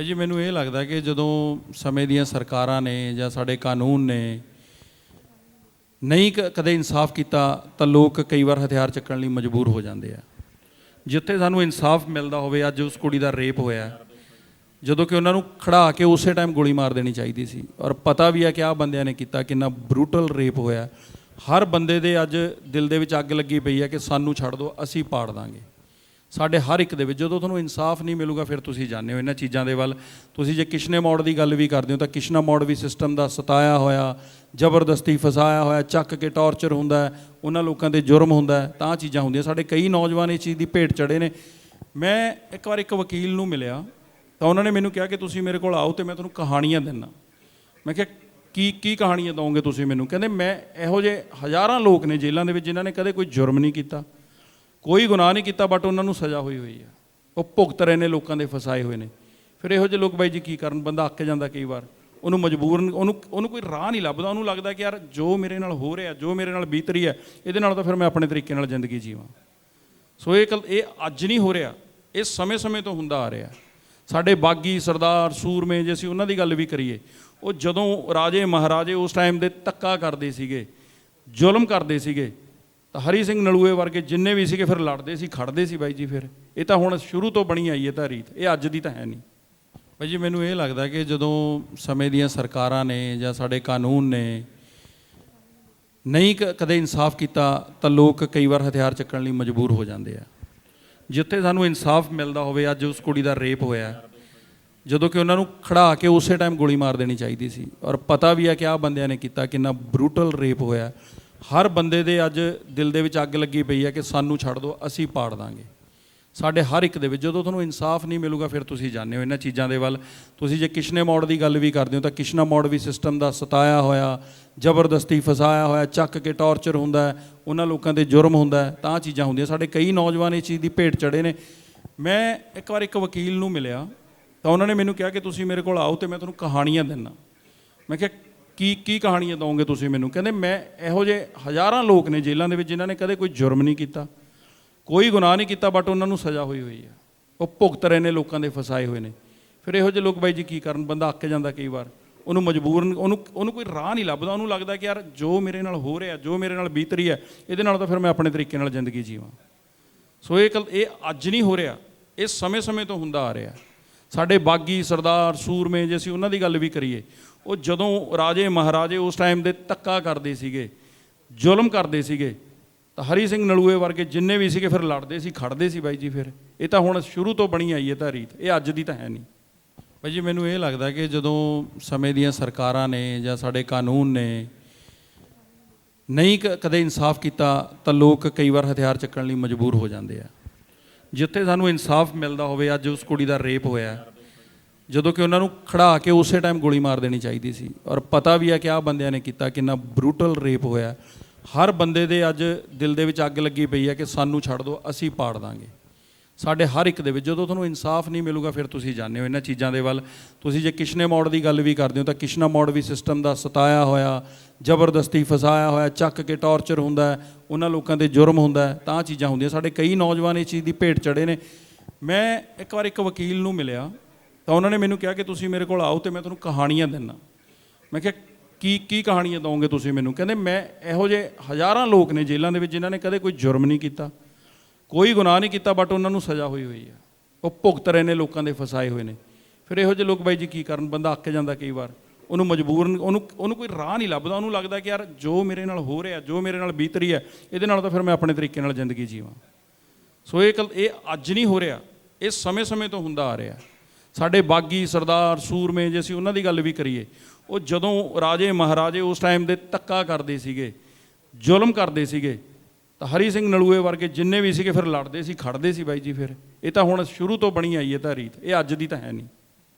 ਭਾਈ ਜੀ, ਮੈਨੂੰ ਇਹ ਲੱਗਦਾ ਕਿ ਜਦੋਂ ਸਮੇਂ ਦੀਆਂ ਸਰਕਾਰਾਂ ਨੇ ਜਾਂ ਸਾਡੇ ਕਾਨੂੰਨ ਨੇ ਨਹੀਂ ਕ- ਕਦੇ ਇਨਸਾਫ ਕੀਤਾ, ਤਾਂ ਲੋਕ ਕਈ ਵਾਰ ਹਥਿਆਰ ਚੱਕਣ ਲਈ ਮਜਬੂਰ ਹੋ ਜਾਂਦੇ ਆ। ਜਿੱਥੇ ਸਾਨੂੰ ਇਨਸਾਫ ਮਿਲਦਾ ਹੋਵੇ, ਅੱਜ ਉਸ ਕੁੜੀ ਦਾ ਰੇਪ ਹੋਇਆ। ਜਦੋਂ ਕਿ ਉਹਨਾਂ ਨੂੰ ਖੜਾ ਕੇ ਉਸੇ ਟਾਈਮ ਗੋਲੀ ਮਾਰ ਦੇਣੀ ਚਾਹੀਦੀ ਸੀ। ਔਰ ਪਤਾ ਵੀ ਹੈ ਕਿ ਆਹ ਬੰਦਿਆਂ ਨੇ ਕੀਤਾ, ਕਿੰਨਾ ਬਰੂਟਲ ਰੇਪ ਹੋਇਆ। ਹਰ ਬੰਦੇ ਦੇ ਅੱਜ ਦਿਲ ਦੇ ਵਿੱਚ ਅੱਗ ਲੱਗੀ ਪਈ ਹੈ ਕਿ ਸਾਨੂੰ ਛੱਡ ਦਿਓ ਅਸੀਂ ਪਾੜ ਦਾਂਗੇ। ਸਾਡੇ ਹਰ ਇੱਕ ਦੇ ਵਿੱਚ, ਜਦੋਂ ਤੁਹਾਨੂੰ ਇਨਸਾਫ ਨਹੀਂ ਮਿਲੂਗਾ, ਫਿਰ ਤੁਸੀਂ ਜਾਣਦੇ ਹੋ ਇਹਨਾਂ ਚੀਜ਼ਾਂ ਦੇ ਵੱਲ। ਤੁਸੀਂ ਜੇ ਕਿਸ਼ਨੇ ਮੋੜ ਦੀ ਗੱਲ ਵੀ ਕਰਦੇ ਹੋ, ਤਾਂ ਕਿਸ਼ਨਾ ਮੋੜ ਵੀ ਸਿਸਟਮ ਦਾ ਸਤਾਇਆ ਹੋਇਆ, ਜ਼ਬਰਦਸਤੀ ਫਸਾਇਆ ਹੋਇਆ, ਚੱਕ ਕੇ ਟੌਰਚਰ ਹੁੰਦਾ ਉਹਨਾਂ ਲੋਕਾਂ ਤੇ ਜੁਰਮ ਹੁੰਦਾ ਤਾਂ ਚੀਜ਼ਾਂ ਹੁੰਦੀਆਂ। ਸਾਡੇ ਕਈ ਨੌਜਵਾਨ ਇਸ ਚੀਜ਼ ਦੀ ਭੇਟ ਚੜੇ ਨੇ। ਮੈਂ ਇੱਕ ਵਾਰ ਇੱਕ ਵਕੀਲ ਨੂੰ ਮਿਲਿਆ, ਤਾਂ ਉਹਨਾਂ ਨੇ ਮੈਨੂੰ ਕਿਹਾ ਕਿ ਤੁਸੀਂ ਮੇਰੇ ਕੋਲ ਆਓ ਤੇ ਮੈਂ ਤੁਹਾਨੂੰ ਕਹਾਣੀਆਂ ਦਿੰਨਾ ਮੈਂ ਕਿਹਾ, ਕੀ ਕੀ ਕਹਾਣੀਆਂ ਦਵੋਗੇ ਤੁਸੀਂ ਮੈਨੂੰ? ਕਹਿੰਦੇ, ਮੈਂ ਇਹੋ ਜਿਹੇ ਹਜ਼ਾਰਾਂ ਲੋਕ ਨੇ ਜੇਲ੍ਹਾਂ ਦੇ ਵਿੱਚ ਜਿਨ੍ਹਾਂ ਨੇ ਕਦੇ ਕੋਈ ਜੁਰਮ ਨਹੀਂ ਕੀਤਾ। ਕੋਈ ਗੁਨਾਹ ਨਹੀਂ ਕੀਤਾ ਬਟ ਉਹਨਾਂ ਨੂੰ ਸਜ਼ਾ ਹੋਈ ਹੋਈ ਹੈ ਉਹ ਭੁਗਤ ਰਹੇ ਨੇ, ਲੋਕਾਂ ਦੇ ਫਸਾਏ ਹੋਏ ਨੇ। ਫਿਰ ਇਹੋ ਜਿਹੇ ਲੋਕ ਬਾਈ ਜੀ ਕੀ ਕਰਨ? ਬੰਦਾ ਅੱਕ ਜਾਂਦਾ ਕਈ ਵਾਰ। ਉਹਨੂੰ ਮਜਬੂਰਨ, ਉਹਨੂੰ ਉਹਨੂੰ ਕੋਈ ਰਾਹ ਨਹੀਂ ਲੱਭਦਾ। ਉਹਨੂੰ ਲੱਗਦਾ ਕਿ ਯਾਰ ਜੋ ਮੇਰੇ ਨਾਲ ਹੋ ਰਿਹਾ, ਜੋ ਮੇਰੇ ਨਾਲ ਬੀਤ ਰਹੀ ਹੈ, ਇਹਦੇ ਨਾਲ ਤਾਂ ਫਿਰ ਮੈਂ ਆਪਣੇ ਤਰੀਕੇ ਨਾਲ ਜ਼ਿੰਦਗੀ ਜੀਵਾਂ। ਸੋ ਇਹ ਕਲ, ਇਹ ਅੱਜ ਨਹੀਂ ਹੋ ਰਿਹਾ। ਇਹ ਸਮੇਂ-ਸਮੇਂ ਤੋਂ ਹੁੰਦਾ ਆ ਰਿਹਾ। ਸਾਡੇ ਬਾਗੀ ਸਰਦਾਰ ਸੂਰਮੇ ਜੇ ਅਸੀਂ ਉਹਨਾਂ ਦੀ ਗੱਲ ਵੀ ਕਰੀਏ, ਉਹ ਜਦੋਂ ਰਾਜੇ ਮਹਾਰਾਜੇ ਉਸ ਟਾਈਮ ਦੇ ਤੱਕਾ ਕਰਦੇ ਸੀਗੇ, ਜ਼ੁਲਮ ਕਰਦੇ ਸੀਗੇ ਤਾਂ ਹਰੀ ਸਿੰਘ ਨਲੂਏ ਵਰਗੇ ਜਿੰਨੇ ਵੀ ਸੀਗੇ ਫਿਰ ਲੜਦੇ ਸੀ, ਖੜਦੇ ਸੀ ਬਾਈ ਜੀ ਫਿਰ। ਇਹ ਤਾਂ ਹੁਣ ਸ਼ੁਰੂ ਤੋਂ ਬਣੀ ਆਈ ਹੈ ਤਾਂ ਰੀਤ। ਇਹ ਅੱਜ ਦੀ ਤਾਂ ਹੈ ਨਹੀਂ। ਬਾਈ ਜੀ, ਮੈਨੂੰ ਇਹ ਲੱਗਦਾ ਕਿ ਜਦੋਂ ਸਮੇਂ ਦੀਆਂ ਸਰਕਾਰਾਂ ਨੇ ਜਾਂ ਸਾਡੇ ਕਾਨੂੰਨ ਨੇ ਨਹੀਂ ਕ- ਕਦੇ ਇਨਸਾਫ ਕੀਤਾ, ਤਾਂ ਲੋਕ ਕਈ ਵਾਰ ਹਥਿਆਰ ਚੱਕਣ ਲਈ ਮਜਬੂਰ ਹੋ ਜਾਂਦੇ ਆ। ਜਿੱਥੇ ਸਾਨੂੰ ਇਨਸਾਫ ਮਿਲਦਾ ਹੋਵੇ, ਅੱਜ ਉਸ ਕੁੜੀ ਦਾ ਰੇਪ ਹੋਇਆ ਜਦੋਂ ਕਿ ਉਹਨਾਂ ਨੂੰ ਖੜਾ ਕੇ ਉਸੇ ਟਾਈਮ ਗੋਲੀ ਮਾਰ ਦੇਣੀ ਚਾਹੀਦੀ ਸੀ। ਔਰ ਪਤਾ ਵੀ ਆ ਕਿ ਆਹ ਬੰਦਿਆਂ ਨੇ ਕੀਤਾ, ਕਿੰਨਾ ਬਰੂਟਲ ਰੇਪ ਹੋਇਆ ਹਰ ਬੰਦੇ ਦੇ ਅੱਜ ਦਿਲ ਦੇ ਵਿੱਚ ਅੱਗ ਲੱਗੀ ਪਈ ਹੈ ਕਿ ਸਾਨੂੰ ਛੱਡ ਦਿਓ ਅਸੀਂ ਪਾੜ ਦਾਂਗੇ। ਸਾਡੇ ਹਰ ਇੱਕ ਦੇ ਵਿੱਚ ਜਦੋਂ ਤੁਹਾਨੂੰ ਇਨਸਾਫ ਨਹੀਂ ਮਿਲੂਗਾ ਫਿਰ ਤੁਸੀਂ ਜਾਣਦੇ ਹੋ ਇਹਨਾਂ ਚੀਜ਼ਾਂ ਦੇ ਵੱਲ। ਤੁਸੀਂ ਜੇ ਕਿਸ਼ਨੇ ਮੋੜ ਦੀ ਗੱਲ ਵੀ ਕਰਦੇ ਹੋ ਤਾਂ ਕਿਸ਼ਨਾ ਮੋੜ ਵੀ ਸਿਸਟਮ ਦਾ ਸਤਾਇਆ ਹੋਇਆ ਜ਼ਬਰਦਸਤੀ ਫਸਾਇਆ ਹੋਇਆ ਚੱਕ ਕੇ ਟੌਰਚਰ ਹੁੰਦਾ ਹੈ, ਉਹਨਾਂ ਲੋਕਾਂ ਤੇ ਜੁਰਮ ਹੁੰਦਾ ਹੈ, ਤਾਂ ਚੀਜ਼ਾਂ ਹੁੰਦੀਆਂ। ਸਾਡੇ ਕਈ ਨੌਜਵਾਨ ਇਸ ਚੀਜ਼ ਦੀ ਭੇਟ ਚੜੇ ਨੇ। ਮੈਂ ਇੱਕ ਵਾਰ ਇੱਕ ਵਕੀਲ ਨੂੰ ਮਿਲਿਆ ਤਾਂ ਉਹਨਾਂ ਨੇ ਮੈਨੂੰ ਕਿਹਾ ਕਿ ਤੁਸੀਂ ਮੇਰੇ ਕੋਲ ਆਓ ਤੇ ਮੈਂ ਤੁਹਾਨੂੰ ਕਹਾਣੀਆਂ ਦਿੰਨਾ ਮੈਂ ਕਿਹਾ ਕੀ ਕੀ ਕਹਾਣੀਆਂ ਦਵੋਗੇ ਤੁਸੀਂ ਮੈਨੂੰ? ਕਹਿੰਦੇ ਮੈਂ ਇਹੋ ਜਿਹੇ ਹਜ਼ਾਰਾਂ ਲੋਕ ਨੇ ਜੇਲ੍ਹਾਂ ਦੇ ਵਿੱਚ ਜਿਨ੍ਹਾਂ ਨੇ ਕਦੇ ਕੋਈ ਜੁਰਮ ਨਹੀਂ ਕੀਤਾ, ਕੋਈ ਗੁਨਾਹ ਨਹੀਂ ਕੀਤਾ ਬਟ ਉਹਨਾਂ ਨੂੰ ਸਜ਼ਾ ਹੋਈ ਹੋਈ ਹੈ। ਉਹ ਭੁਗਤ ਰਹੇ ਨੇ, ਲੋਕਾਂ ਦੇ ਫਸਾਏ ਹੋਏ ਨੇ। ਫਿਰ ਇਹੋ ਜਿਹੇ ਲੋਕ ਬਾਈ ਜੀ ਕੀ ਕਰਨ? ਬੰਦਾ ਅੱਕ ਜਾਂਦਾ ਕਈ ਵਾਰ। ਉਹਨੂੰ ਮਜਬੂਰ ਉਹਨੂੰ ਉਹਨੂੰ ਕੋਈ ਰਾਹ ਨਹੀਂ ਲੱਭਦਾ। ਉਹਨੂੰ ਲੱਗਦਾ ਕਿ ਯਾਰ ਜੋ ਮੇਰੇ ਨਾਲ ਹੋ ਰਿਹਾ, ਜੋ ਮੇਰੇ ਨਾਲ ਬੀਤ ਰਹੀ ਹੈ, ਇਹਦੇ ਨਾਲ ਤਾਂ ਫਿਰ ਮੈਂ ਆਪਣੇ ਤਰੀਕੇ ਨਾਲ ਜ਼ਿੰਦਗੀ ਜੀਵਾਂ। ਸੋ ਇਹ ਕਲ, ਇਹ ਅੱਜ ਨਹੀਂ ਹੋ ਰਿਹਾ। ਇਹ ਸਮੇਂ-ਸਮੇਂ ਤੋਂ ਹੁੰਦਾ ਆ ਰਿਹਾ। ਸਾਡੇ ਬਾਗੀ ਸਰਦਾਰ ਸੂਰਮੇ ਜੇ, ਅਸੀਂ ਉਹਨਾਂ ਦੀ ਗੱਲ ਵੀ ਕਰੀਏ। ਉਹ ਜਦੋਂ ਰਾਜੇ ਮਹਾਰਾਜੇ ਉਸ ਟਾਈਮ ਦੇ ਤੱਕਾ ਕਰਦੇ ਸੀਗੇ, ਜ਼ੁਲਮ ਕਰਦੇ ਸੀਗੇ, ਤਾਂ ਹਰੀ ਸਿੰਘ ਨਲੂਏ ਵਰਗੇ ਜਿੰਨੇ ਵੀ ਸੀਗੇ ਫਿਰ ਲੜਦੇ ਸੀ, ਖੜਦੇ ਸੀ ਬਾਈ ਜੀ ਫਿਰ। ਇਹ ਤਾਂ ਹੁਣ ਸ਼ੁਰੂ ਤੋਂ ਬਣੀ ਆਈ ਹੈ ਤਾਂ ਰੀਤ, ਇਹ ਅੱਜ ਦੀ ਤਾਂ ਹੈ ਨਹੀਂ। ਬਾਈ ਜੀ, ਮੈਨੂੰ ਇਹ ਲੱਗਦਾ ਕਿ ਜਦੋਂ ਸਮੇਂ ਦੀਆਂ ਸਰਕਾਰਾਂ ਨੇ ਜਾਂ ਸਾਡੇ ਕਾਨੂੰਨ ਨੇ ਨਹੀਂ ਕ- ਕਦੇ ਇਨਸਾਫ ਕੀਤਾ ਤਾਂ ਲੋਕ ਕਈ ਵਾਰ ਹਥਿਆਰ ਚੱਕਣ ਲਈ ਮਜਬੂਰ ਹੋ ਜਾਂਦੇ ਆ। ਜਿੱਥੇ ਸਾਨੂੰ ਇਨਸਾਫ ਮਿਲਦਾ ਹੋਵੇ, ਅੱਜ ਉਸ ਕੁੜੀ ਦਾ ਰੇਪ ਹੋਇਆ। ਜਦੋਂ ਕਿ ਉਹਨਾਂ ਨੂੰ ਖੜਾ ਕੇ ਉਸੇ ਟਾਈਮ ਗੋਲੀ ਮਾਰ ਦੇਣੀ ਚਾਹੀਦੀ ਸੀ। ਔਰ ਪਤਾ ਵੀ ਹੈ ਕਿ ਆਹ ਬੰਦਿਆਂ ਨੇ ਕੀਤਾ ਕਿੰਨਾ ਬਰੂਟਲ ਰੇਪ ਹੋਇਆ। ਹਰ ਬੰਦੇ ਦੇ ਅੱਜ ਦਿਲ ਦੇ ਵਿੱਚ ਅੱਗ ਲੱਗੀ ਪਈ ਹੈ ਕਿ ਸਾਨੂੰ ਛੱਡ ਦਿਓ, ਅਸੀਂ ਪਾੜ ਦਾਂਗੇ। ਸਾਡੇ ਹਰ ਇੱਕ ਦੇ ਵਿੱਚ, ਜਦੋਂ ਤੁਹਾਨੂੰ ਇਨਸਾਫ ਨਹੀਂ ਮਿਲੂਗਾ, ਫਿਰ ਤੁਸੀਂ ਜਾਣਦੇ ਹੋ ਇਹਨਾਂ ਚੀਜ਼ਾਂ ਦੇ ਵੱਲ। ਤੁਸੀਂ ਜੇ ਕਿਸ਼ਨੇ ਮੋੜ ਦੀ ਗੱਲ ਵੀ ਕਰਦੇ ਹੋ, ਤਾਂ ਕਿਸ਼ਨਾ ਮੋੜ ਵੀ ਸਿਸਟਮ ਦਾ ਸਤਾਇਆ ਹੋਇਆ, ਜ਼ਬਰਦਸਤੀ ਫਸਾਇਆ ਹੋਇਆ, ਚੱਕ ਕੇ ਟੌਰਚਰ ਹੁੰਦਾ ਉਹਨਾਂ ਲੋਕਾਂ ਤੇ ਜੁਰਮ ਹੁੰਦਾ ਤਾਂ ਚੀਜ਼ਾਂ ਹੁੰਦੀਆਂ। ਸਾਡੇ ਕਈ ਨੌਜਵਾਨ ਇਸ ਚੀਜ਼ ਦੀ ਭੇਟ ਚੜੇ ਨੇ। ਮੈਂ ਇੱਕ ਵਾਰ ਇੱਕ ਵਕੀਲ ਨੂੰ ਮਿਲਿਆ, ਤਾਂ ਉਹਨਾਂ ਨੇ ਮੈਨੂੰ ਕਿਹਾ ਕਿ ਤੁਸੀਂ ਮੇਰੇ ਕੋਲ ਆਓ ਤੇ ਮੈਂ ਤੁਹਾਨੂੰ ਕਹਾਣੀਆਂ ਦਿੰਨਾ ਮੈਂ ਕਿਹਾ, ਕੀ ਕੀ ਕਹਾਣੀਆਂ ਦਵੋਗੇ ਤੁਸੀਂ ਮੈਨੂੰ? ਕਹਿੰਦੇ, ਮੈਂ ਇਹੋ ਜਿਹੇ ਹਜ਼ਾਰਾਂ ਲੋਕ ਨੇ ਜੇਲ੍ਹਾਂ ਦੇ ਵਿੱਚ ਜਿਨ੍ਹਾਂ ਨੇ ਕਦੇ ਕੋਈ ਜੁਰਮ ਨਹੀਂ ਕੀਤਾ। ਕੋਈ ਗੁਨਾਹ ਨਹੀਂ ਕੀਤਾ ਬਟ ਉਹਨਾਂ ਨੂੰ ਸਜ਼ਾ ਹੋਈ ਹੋਈ ਆ ਉਹ ਭੁਗਤ ਰਹੇ ਨੇ, ਲੋਕਾਂ ਦੇ ਫਸਾਏ ਹੋਏ ਨੇ। ਫਿਰ ਇਹੋ ਜਿਹੇ ਲੋਕ ਬਾਈ ਜੀ ਕੀ ਕਰਨ? ਬੰਦਾ ਅੱਕ ਜਾਂਦਾ ਕਈ ਵਾਰ। ਉਹਨੂੰ ਮਜਬੂਰਨ ਉਹਨੂੰ ਉਹਨੂੰ ਕੋਈ ਰਾਹ ਨਹੀਂ ਲੱਭਦਾ। ਉਹਨੂੰ ਲੱਗਦਾ ਕਿ ਯਾਰ ਜੋ ਮੇਰੇ ਨਾਲ ਹੋ ਰਿਹਾ, ਜੋ ਮੇਰੇ ਨਾਲ ਬੀਤ ਰਹੀ ਹੈ, ਇਹਦੇ ਨਾਲ ਤਾਂ ਫਿਰ ਮੈਂ ਆਪਣੇ ਤਰੀਕੇ ਨਾਲ ਜ਼ਿੰਦਗੀ ਜੀਵਾਂ। ਸੋ ਇਹ ਕਲ, ਇਹ ਅੱਜ ਨਹੀਂ ਹੋ ਰਿਹਾ। ਇਹ ਸਮੇਂ-ਸਮੇਂ ਤੋਂ ਹੁੰਦਾ ਆ ਰਿਹਾ। ਸਾਡੇ ਬਾਗੀ, ਸਰਦਾਰ, ਸੂਰਮੇ ਜੇ ਅਸੀਂ ਉਹਨਾਂ ਦੀ ਗੱਲ ਵੀ ਕਰੀਏ, ਉਹ ਜਦੋਂ ਰਾਜੇ ਮਹਾਰਾਜੇ ਉਸ ਟਾਈਮ ਦੇ ਤੱਕਾ ਕਰਦੇ ਸੀਗੇ, ਜ਼ੁਲਮ ਕਰਦੇ ਸੀਗੇ ਤਾਂ ਹਰੀ ਸਿੰਘ ਨਲੂਏ ਵਰਗੇ ਜਿੰਨੇ ਵੀ ਸੀਗੇ ਫਿਰ ਲੜਦੇ ਸੀ, ਖੜਦੇ ਸੀ ਬਾਈ ਜੀ ਫਿਰ। ਇਹ ਤਾਂ ਹੁਣ ਸ਼ੁਰੂ ਤੋਂ ਬਣੀ ਆਈ ਹੈ ਤਾਂ ਰੀਤ। ਇਹ ਅੱਜ ਦੀ ਤਾਂ ਹੈ ਨਹੀਂ।